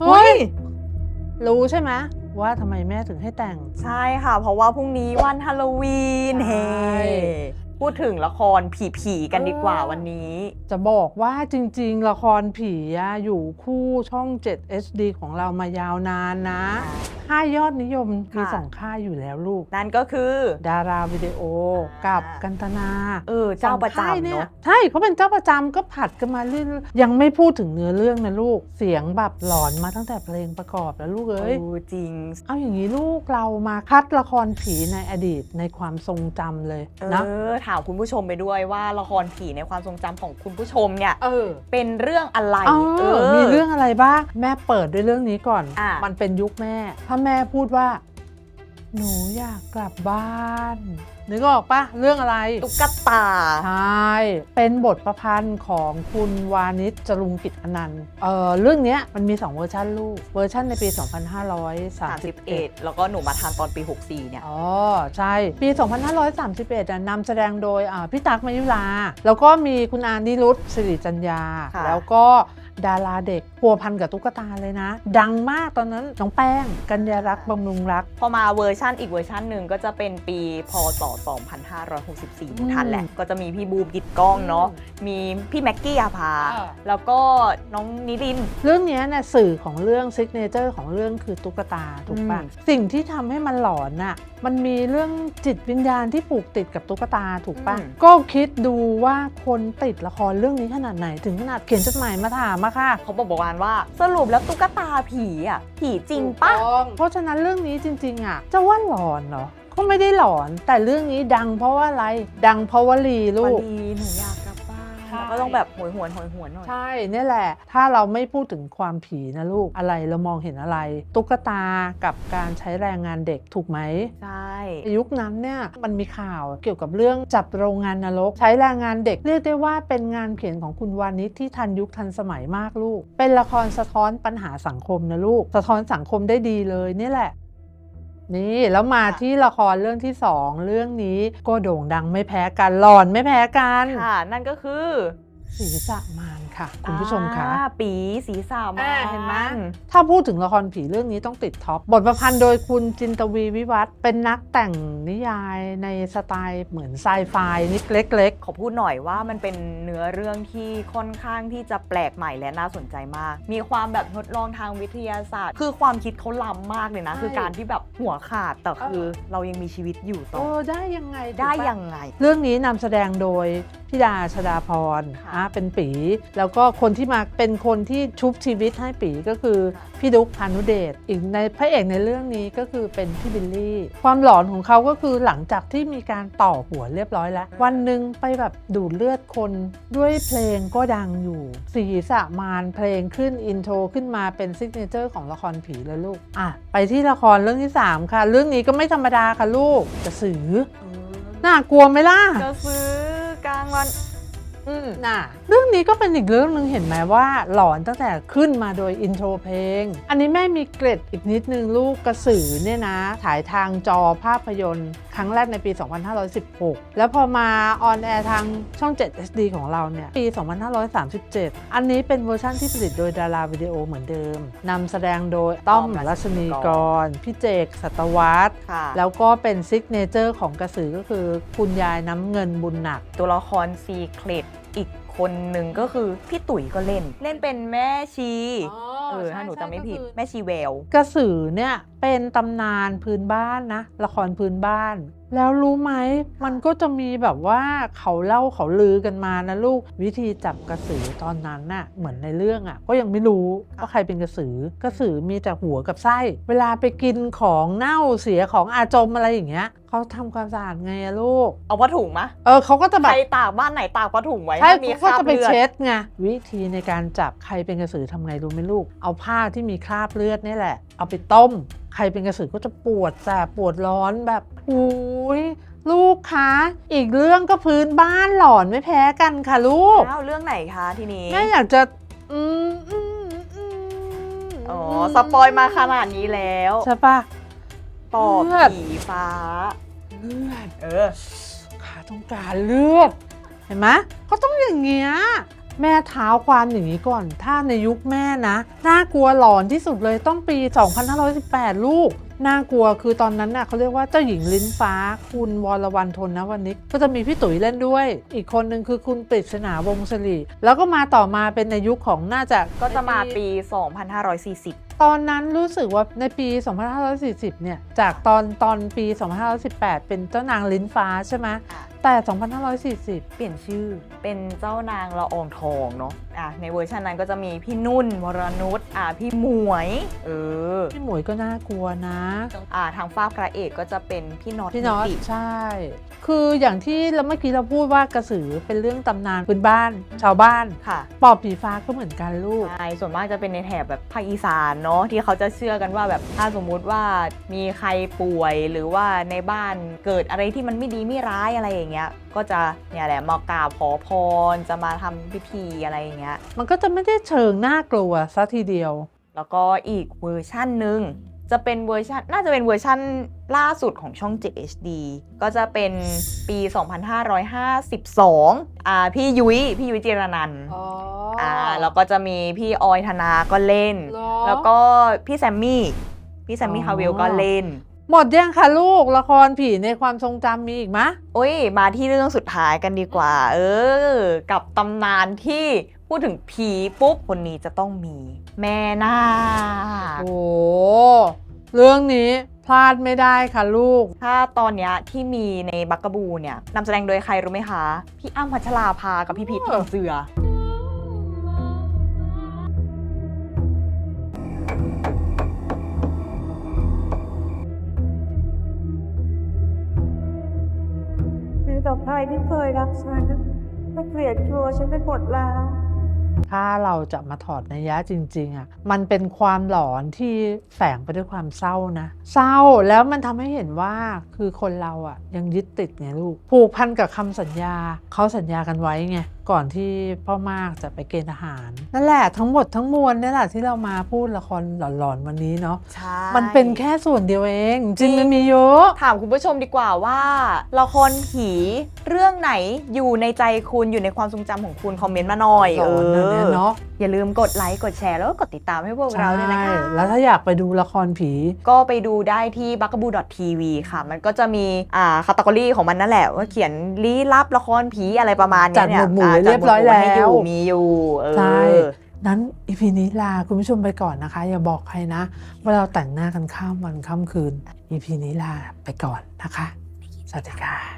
เฮ้ย รู้ใช่ไหมว่าทำไมแม่ถึงให้แต่ง ใช่ค่ะ เพราะว่าพรุ่งนี้วันฮาโลวีนใช่เฮ้ พูดถึงละครผีๆกันดีกว่าเออวันนี้ จะบอกว่าจริง ๆ ละครผีอะอยู่คู่ช่อง 7 HD ของเรามายาวนานนะ ค่ายยอดนิยมมีค่ะ สองค่ายอยู่แล้วลูก นั่นก็คือ ดาราวิดีโออ่ากักับกันตนาเออเจ้าประสองค่ยจำเนี่ยเนาะใช่เขาเป็นเจ้าประจำก็ผัดกันมาเรื่อยๆยังไม่พูดถึงเนื้อเรื่องนะลูก เสียงแบบหลอนมาตั้งแต่เพลงประกอบแล้วลูกเอ้ย เออจริง เอาอย่างนี้ลูกเรามาคัดละครผีในอดีตในความทรงจำเลยเอนะ อถามคุณผู้ชมไปด้วยว่าละครผีในความทรงจำของคุณผู้ชมเนี่ย เออ เป็นเรื่องอะไร เอเอออมีเรื่องอะไรบ้าง แม่เปิดด้วยเรื่องนี้ก่อน อะ มันเป็นยุคแม่ ถ้าแม่พูดว่า หนูอยากกลับบ้านนึกออกปะเรื่องอะไรตุ๊กตา ใช่ เป็นบทประพันธ์ของคุณวานิชจรุงกิจอนันต์เอ่อเรื่องเนี้ยมันมี 2 เวอร์ชันลูก เวอร์ชันในปี 2531 31 แล้วก็หนูมาทันตอนปี 64 เนี่ย อ๋อ ใช่ ปี 2531อะนำแสดงโดยอ่าพี่ตั๊กมายุลาแล้วก็มีคุณอานิรุตสิริจัญญา ค่ะ แล้วก็ ดาราเด็กพัวพันกับตุ๊กตาเลยนะ ดังมากตอนนั้นน้องแป้ง กัญญารักษ์บำรุงรัก พอมาเวอร์ชันอีกเวอร์ชันหนึ่งก็จะเป็นปีพศ2564หนูทันแหละ ก็จะมีพี่บูมกิดกล้องเนาะมีพี่แม็กกี้อาภาอ่าแล้วก็น้องนิรินทร์เรื่องเนี้ยเนี่ยสื่อของเรื่องซิกเนเจอร์ของเรื่องคือตุ๊กตาถูกปะอืมสิ่งที่ทำให้มันหลอนน่ะมันมีเรื่องจิตวิญญาณที่ผูกติดกับตุ๊กตาถูกปะก็คิดดูว่าคนติดละครเรื่องนี้ขนาดไหนถึงขนาดเขียนจดหมายมาถามมาค่ะ เขาบอกบอกกันว่า สรุปแล้วตุ๊กตาผีอะผีจริงปะเพราะฉะนั้นเรื่องนี้จริง ๆอะจะว่าหลอนเหรอก็ไม่ได้หลอนแต่เรื่องนี้ดังเพราะว่าอะไร ดังเพราะวลีลูวันกดีหนูอยาก กลับบ้านใช่แล้วก็ต้องแบบหวยหวนหวยหวนหน่อย ใช่เนี่ยแหละ ถ้าเราไม่พูดถึงความผีนะลูกอะไรเรามองเห็นอะไร ตุ๊กตากับการใช้แรงงานเด็กถูกไหมใช่ยุคนั้นเนี่ยมันมีข่าวเกี่ยวกับเรื่องจับโรงงานนรก ใช้แรงงานเด็กเรียกได้ว่าเป็นงานเขียนของคุณวานิชที่ทันยุคทันสมัยมากลูก เป็นละครสะท้อนปัญหาสังคมนะลูก สะท้อนสังคมได้ดีเลยเนี่ยแหละ นี่แล้วมาที่ละครเรื่องที่สองเรื่องนี้ก็โด่งดังไม่แพ้กันหลอนไม่แพ้กัน ค่ะ นั่นก็คือศีรษะมาร ค่ะ คุณผู้ชมคะอ่าปีสีสามาอ่าเห็นไหมนถ้าพูดถึงละครผีเรื่องนี้ต้องติดท็อป บทประพันธ์โดยคุณจินตวีวิวัฒน์เป็นนักแต่งนิยายในสไตล์เหมือนไซไฟนิดเล็ก ขอพูดหน่อยว่ามันเป็นเนื้อเรื่องที่ค่อนข้างที่จะแปลกใหม่และน่าสนใจมาก มีความแบบทดลองทางวิทยาศาสตร์ คือความคิดเขาล้ำมากเลยนะ ใช่คือการที่แบบหัวขาดแต่คือเรายังมีชีวิตอยู่ๆต่โอ้อได้ยังไงได้ถูกปะ ยังไง เรื่องนี้นำแสดงโดยพิดาชดาพรค่ะ อะเป็นปี แล้วก็คนที่มาเป็นคนที่ชุบชีวิตให้ปีก็คือพี่ดุ๊กพานุเดชอีกในพระเอกในเรื่องนี้ก็คือเป็นพี่บิลลี่ ความหลอนของเขาก็คือหลังจากที่มีการต่อหัวเรียบร้อยแล้ว วันหนึ่งไปแบบดูดเลือดคนด้วยเพลงก็ดังอยู่สีสะมานเพลงขึ้นอินโทรขึ้นมาเป็นซิกเนเจอร์ของละครผีเลยลูกอะไปที่ละครเรื่องที่ 3 ค่ะ เรื่องนี้ก็ไม่ธรรมดาค่ะลูกกระสือน่ากลัวไหมล่ะจะซื้อกลางวันอืม น่ะเรื่องนี้ก็เป็นอีกเรื่องหนึ่งเห็นไหมว่าหลอนตั้งแต่ขึ้นมาโดยอินโทรเพลง อันนี้แม่มีเกร็ดอีกนิดนึงลูกกระสือเนี่ยนะถ่ายทางจอภาพยนตร์ ครั้งแรกในปี 2516 แล้วพอมาออนแอร์ทางช่อง7 SD ของเราเนี่ยปี 2537 อันนี้เป็นเวอร์ชั่นที่ผลิตโดยดาราวิดีโอเหมือนเดิมนำแสดงโดยต้อมรัชนีกร พี่เจกสัตวัฒน์ค่ะแล้วก็เป็นซิกเนเจอร์ของกระสือก็คือคุณยายน้ำเงินบุญหนัก ตัวละครซีเครตอีกคนหนึ่งก็คือพี่ตุ๋ยก็เล่น เล่นเป็นแม่ชีเออ ถ้าหนูจำไม่ผิดแม่ชีแวว กระสือเนี่ยเป็นตำนานพื้นบ้านนะ ละครพื้นบ้าน แล้วรู้ไหมมันก็จะมีแบบว่าเขาเล่าเขาลือกันมานะลูกวิธีจับกระสือตอนนั้นน่ะเหมือนในเรื่องอะ ก็ยังไม่รู้ว่าใครเป็นกระสือกระสือมีแต่หัวกับไส้ เวลาไปกินของเน่าเสียของอาจมอะไรอย่างเงี้ยเขาทำความสะอาดไงอะลูก เอาผ้าถุงมะเออเขาก็จะแบใคบรตากบ้านไหนตากผ้าถุงไว้ใช่ให้มีเขาคก็ราบจะไปเลือดเช็ดไงวิธีในการจับใครเป็นกระสือทำไงรู้ไหมลูก เอาผ้าที่มีคราบเลือดนี่แหละ เอาไปต้มใครเป็นกระสือก็จะปวดแสบปวดร้อนแบบอุ้ยลูกคะอีกเรื่องก็พื้นบ้านหลอนไม่แพ้กันค่ะลูกอ้าวเรื่องไหนคะทีนี้แม่อยากจะอืมอืมอืมอ๋อสปอยมาขนาดนี้แล้วใช่ปะปอบเลือดผีฟ้าเลือดเออขาต้องการเลือดเห็นไหมเขาต้องอย่างเงี้ย แม่เท้าความอย่างนี้ก่อน ถ้าในยุคแม่นะ น่ากลัวหลอนที่สุดเลยต้องปี 2518 ลูก น่ากลัวคือตอนนั้นน่ะเขาเรียกว่าเจ้าหญิงลิ้นฟ้า คุณวรวรรณทนนะวันนี้ ก็จะมีพี่ตุ๋ยเล่นด้วย อีกคนหนึ่งคือคุณปริศนาวงศรีแล้วก็มาต่อมาเป็นในยุคของน่าจะก็จะมาปี 2540 ตอนนั้นรู้สึกว่าในปี 2540 เนี่ย จากตอนตอนปี 2518 เป็นเจ้านางลิ้นฟ้าใช่ไหมแต่ 2540 เปลี่ยนชื่อเป็นเจ้านางละอองทองเนาะอะในเวอร์ชันนั้นก็จะมีพี่นุ่นวรนุชอะพี่หมวย เออ พี่หมวยก็น่ากลัวนะอ่าทางฝ้าพระเอกก็จะเป็นพี่น็อตพี่น็อตติใช่ คืออย่างที่เราเมื่อกี้เราพูดว่ากระสือเป็นเรื่องตำนานพื้นบ้าน ชาวบ้านค่ะ ปอบผีฟ้าก็เหมือนกันลูกใช่ส่วนมากจะเป็นในแถบแบบภาคอีสานเนาะที่เขาจะเชื่อกันว่าแบบถ้าสมมุติว่ามีใครป่วยหรือว่าในบ้านเกิดอะไรที่มันไม่ดีไม่ร้ายอะไรอย่างเงี้ยก็จะเนี่ยแหละมากราบขอพรจะมาทำพิธีอะไรอย่างเงี้ยมันก็จะไม่ได้เชิงน่ากลัวซะทีเดียว แล้วก็อีกเวอร์ชั่นหนึ่ง จะเป็นเวอร์ชันน่าจะเป็นเวอร์ชันล่าสุดของช่อง JHD ก็จะเป็นปี 2552อ่าพี่ยุ้ยพี่ยุ้ยจิรนันท์อ๋ออ่าแล้วก็จะมีพี่ออยธนาก็เล่นแล้วก็พี่แซมมี่พี่แซมมี่อ๋อฮาเวลก็เล่น หมดยังคะลูกละครผีในความทรงจำมีอีกมะ โอ้ยมาที่เรื่องสุดท้ายกันดีกว่า เออ กับตำนานที่ พูดถึงผีปุ๊บคนนี้จะต้องมีแม่นาคโอ้เรื่องนี้พลาดไม่ได้ค่ะลูก ถ้าตอนเนี้ยที่มีในบักกะบูเนี่ยนำแสดงโดยใครรู้ไหมคะ พี่อ้ำพัชราภากับพี่พีททองเจือมีต่อใครที่เคยรักฉันไม่เกลียดกลัวฉันไปหมดแล้ว ถ้าเราจะมาถอดนัยยะจริงๆอะมันเป็นความหลอนที่แฝงไปด้วยความเศร้านะ เศร้าแล้วมันทำให้เห็นว่าคือคนเราอะยังยึดติดไงลูกผูกพันกับคำสัญญาเขาสัญญากันไว้ไง ก่อนที่พ่อมากจะไปเกณฑ์ทหาร นั่นแหละทั้งหมดทั้งมวลนี่แหละที่เรามาพูดละครหลอนๆวันนี้เนาะใช่มันเป็นแค่ส่วนเดียวเอง จริงๆมันมีเยอะ ถามคุณผู้ชมดีกว่าว่าละครผีเรื่องไหนอยู่ในใจคุณอยู่ในความทรงจำของคุณคอมเมนต์มาหน่อยหลอนนะเนี่ยเนาะอย่าลืมกดไลค์กดแชร์แล้วก็กดติดตามให้พวกเราด้วยนะคะใช่แล้วถ้าอยากไปดูละครผี ก็ไปดูได้ที่ b u g a b o o TV ค่ะ มันก็จะมีอ่าคาตากรีของมันนั่นแหละว่าเขียนลี้ลับละครผีอะไรประมาณเนี้ยเนี่ยจัดหมวดหมู่ไว้าเรียบร้อยจัดหมวดหมู่ให้แล้วมีอยู่เออใช่นั้นอีพีนี้ลาคุณผู้ชมไปก่อนนะคะ อย่าบอกใครนะว่าเราแต่งหน้ากันข้ามวันข้ามคืนอีพีนี้ลาไปก่อนนะคะ สวัสดีค่ะ